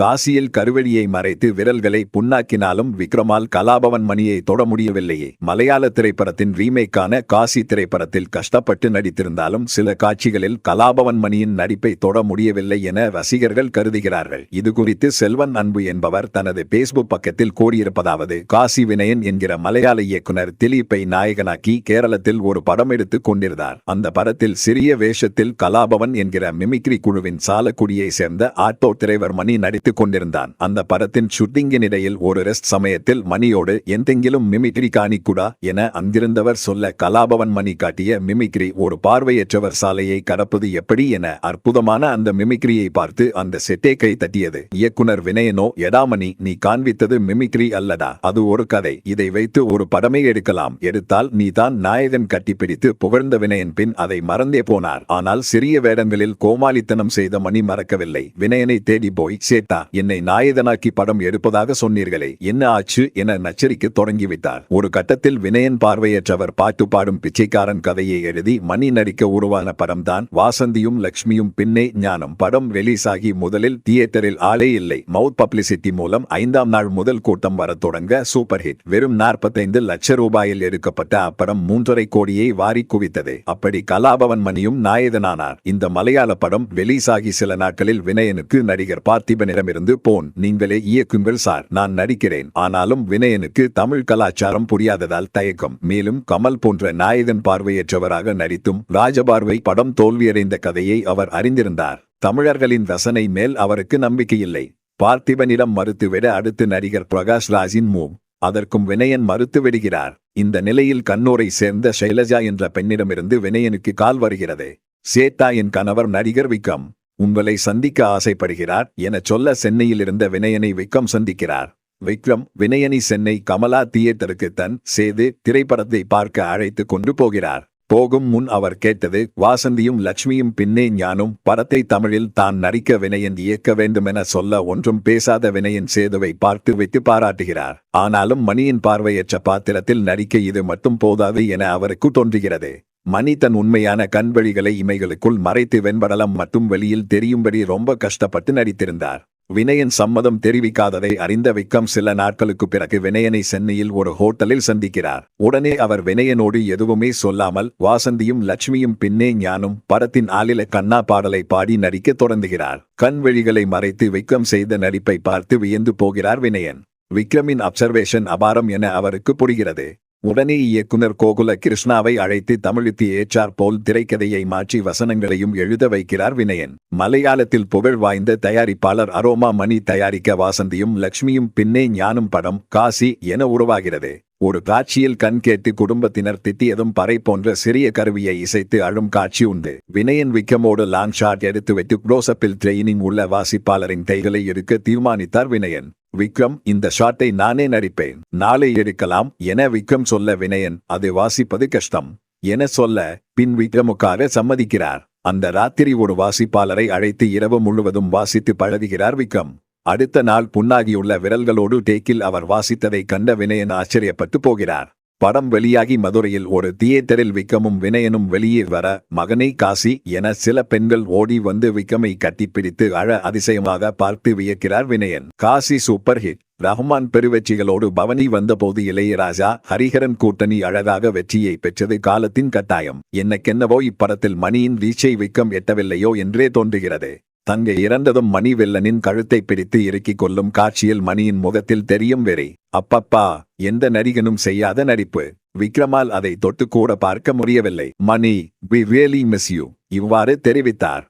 காசியில் கருவெளியை மறைத்து விரல்களை புண்ணாக்கினாலும் விக்ரமால் கலாபவன் மணியை தொட முடியவில்லையே. மலையாள திரைப்படத்தின் ரீமேக்கான காசி திரைப்படத்தில் கஷ்டப்பட்டு நடித்திருந்தாலும் சில காட்சிகளில் கலாபவன் மணியின் நடிப்பை தொட முடியவில்லை என ரசிகர்கள் கருதுகிறார்கள். இது குறித்து செல்வன் அன்பு என்பவர் தனது பேஸ்புக் பக்கத்தில் கூறியிருப்பதாவது காசி வினயன் என்கிற மலையாள இயக்குனர் திலீப்பை நாயகனாக்கி கேரளத்தில் ஒரு படம் எடுத்துக் கொண்டிருந்தார். அந்த படத்தில் சிறிய வேஷத்தில் கலாபவன் என்கிற மிமிக்ரி குழுவின் சாலக்குடியை சேர்ந்த ஆட்டோ திரைவர் மணி நடித்துக் கொண்டிருந்தான். அந்த படத்தின் ஷூட்டிங்கின் இடையில் ஒரு ரெஸ்ட் சமயத்தில் மணியோடு எந்தெங்கிலும் மிமிக்ரி காணிக்குடா என அங்கிருந்தவர் சொல்ல கலாபவன் மணி காட்டிய மிமிக்ரி ஒரு பார்வையற்றவர் சாலையை கடப்பது எப்படி என அற்புதமான அந்த மிமிக்ரியை பார்த்து அந்த செட்டே கை தட்டியது. இயக்குனர் வினயனோ எடாமணி நீ காண்பித்தது மிமிக்ரி அல்லடா. அது ஒரு கதை. இதை வைத்து ஒரு படமே எடுக்கலாம். எடுத்தால் நீ தான் நாயகன் கட்டிப்பிடித்து புகழ்ந்த வினயன் பின் அதை மறந்தே போனார். ஆனால் சிறிய வேடங்களில் கோமாளித்தனம் செய்த மணி மறக்கவில்லை. வினயனை தேடி போய் சேட்டா என்னை நாயகனாக்கி படம் எடுப்பதாக சொன்னீர்களே. என்ன ஆச்சு என நச்சரிக்க தொடங்கிவிட்டார். ஒரு கட்டத்தில் வினயன் பார்வையற்றவர் பாட்டு பாடும் பிச்சைக்காரன் கதையை எழுதி மணி நடிக்க உருவான படம்தான். வாசந்தியும் லக்ஷ்மியும் பின்னே ஞானம். படம் ரிலீஸ் ஆகி முதலில் தியேட்டரில் ஆளே இல்லை. மவுத் பப்ளிசிட்டி மூலம் ஐந்தாம் நாள் முதல் கூட்டம் வர தொடங்க சூப்பர் ஹிட் வெறும் நாற்பத்தைந்து லட்ச ரூபாயில் எடுக்கப்பட்ட அப்படம் மூன்றரை கோடியை வாரி குவித்தது. அப்படி கலாபவன் மணியும் நாயகனானார். இந்த மலையாள படம் வெளிசாகி சில நாட்களில் வினயனுக்கு நடிகர் பார்த்திபனிடம் பார்த்திபனிடமிருந்து போன். நீங்களே இயக்குங்கள் சார். நான் நடிக்கிறேன். ஆனாலும் வினயனுக்கு தமிழ் கலாச்சாரம் புரியாததால் தயக்கம். மேலும் கமல் போன்ற நாயகன் பார்வையற்றவராக நடித்தும் ராஜபார்வை படம் தோல்வியடைந்த கதையை அவர் அறிந்திருந்தார். தமிழர்களின் ரசனை மேல் அவருக்கு நம்பிக்கையில்லை. பார்த்திபனிடம் மறுத்துவிட அடுத்து நடிகர் பிரகாஷ் ராஜின் மூவ் அதற்கும் வினயன் மறுத்து விடுகிறார். இந்த நிலையில் கண்ணூரை சேர்ந்த ஷைலஜா என்ற பெண்ணிடமிருந்து வினயனுக்கு கால் வருகிறது. சேத்தா என் கணவர் நடிகர் விக்ரம். உங்களை சந்திக்க ஆசைப்படுகிறார் என சொல்ல சென்னையில் இருந்த வினயனை விக்ரம் சந்திக்கிறார். விக்ரம் வினயனி சென்னை கமலா தியேட்டருக்கு தன் சேது திரைப்படத்தை பார்க்க அழைத்து கொண்டு போகிறார். போகும் முன் அவர் கேட்டது வாசந்தியும் லட்சுமியும் பின்னே ஞானும் படத்தை தமிழில் தான் நடிக்க வினயன் இயக்க வேண்டுமென சொல்ல ஒன்றும் பேசாத வினயன் சேதுவை பார்த்து வைத்து பாராட்டுகிறார். ஆனாலும் மணியின் பார்வையற்ற பாத்திரத்தில் நடிக்க இது மட்டும் போதாது என அவருக்கு தோன்றுகிறது. மணி தன் உண்மையான கண்வழிகளை இமைகளுக்குள் மறைத்து வெண்படலம் மட்டும் வெளியில் தெரியும்படி ரொம்ப கஷ்டப்பட்டு நடித்திருந்தார். வினயன் சம்மதம் தெரிவிக்காததை அறிந்த விக்ரம் சில நாட்களுக்கு பிறகு வினயனை சென்னையில் ஒரு ஹோட்டலில் சந்திக்கிறார். உடனே அவர் வினயனோடு எதுவுமே சொல்லாமல் வாசந்தியும் லட்சுமியும் பின்னே ஞானும் படத்தின் ஆளில கண்ணா பாடலை பாடி நடிக்க தொடங்குகிறார். கண்வெளிகளை மறைத்து விக்ரம் செய்த நடிப்பை பார்த்து வியந்து போகிறார் வினயன். விக்ரமின் அப்சர்வேஷன் அபாரம் என அவருக்கு புரிகிறது. உடனே இயக்குனர் கோகுல கிருஷ்ணாவை அழைத்து தமிழுக்கு ஏற்றார் போல் திரைக்கதையை மாற்றி வசனங்களையும் எழுத வைக்கிறார் வினயன். மலையாளத்தில் புகழ் வாய்ந்த தயாரிப்பாளர் அரோமா மணி தயாரிக்க வாசந்தியும் லக்ஷ்மியும் பின்னே ஞானும் படம் காசி என உருவாகிறது. ஒரு காட்சியில் கண் கேட்டு குடும்பத்தினர் திட்டியதும் பறை போன்ற சிறிய கருவியை இசைத்து அழும் காட்சி உண்டு. வினயன் விக்கமோடு லாங் ஷாட் எடுத்து வைத்து க்ளோசப்பில் ட்ரெயினிங் உள்ள வாசிப்பாளரின் கைகளை எடுக்க தீர்மானித்தார் வினயன். விக்ரம் இந்த ஷாட்டை நானே நடிப்பேன். நாளை எடுக்கலாம் என விக்ரம் சொல்ல வினயன் அது வாசிப்பது கஷ்டம். என சொல்ல பின் விக்ரமுக்காக சம்மதிக்கிறார். அந்த ராத்திரி ஒரு வாசிப்பாளரை அழைத்து இரவு முழுவதும் வாசித்து பழகுகிறார் விக்ரம். அடுத்த நாள் புண்ணாகியுள்ள விரல்களோடு டேக்கில் அவர் வாசித்ததை கண்ட வினயன் ஆச்சரியப்பட்டு போகிறார். படம் வெளியாகி மதுரையில் ஒரு தியேட்டரில் விக்கமும் வினயனும் வெளியே வர மகனை காசி என சில பெண்கள் ஓடி வந்து விக்கமை கட்டிப்பிடித்து அழ அதிசயமாக பார்த்து வியக்கிறார் Vinayan. Kasi super hit. Rahman பெருவெற்றிகளோடு பவனி வந்தபோது இளையராஜா ஹரிஹரன் கூட்டணி அழகாக வெற்றியை பெற்றது காலத்தின் கட்டாயம். என்னக்கென்னவோ இப்படத்தில் மணியின் வீச்சை விக்கம் எட்டவில்லையோ என்றே தோன்றுகிறது. தங்கை இறந்ததும் மணி வெல்லனின் கழுத்தை பிடித்து இறுக்கிக் கொள்ளும் காட்சியில் மணியின் முகத்தில் தெரியும் வெறி அப்பப்பா எந்த நடிகனும் செய்யாத நடிப்பு. விக்ரமால் அதை தொட்டு கூட பார்க்க முடியவில்லை. Mani we really miss you இவ்வாறு தெரிவித்தார்.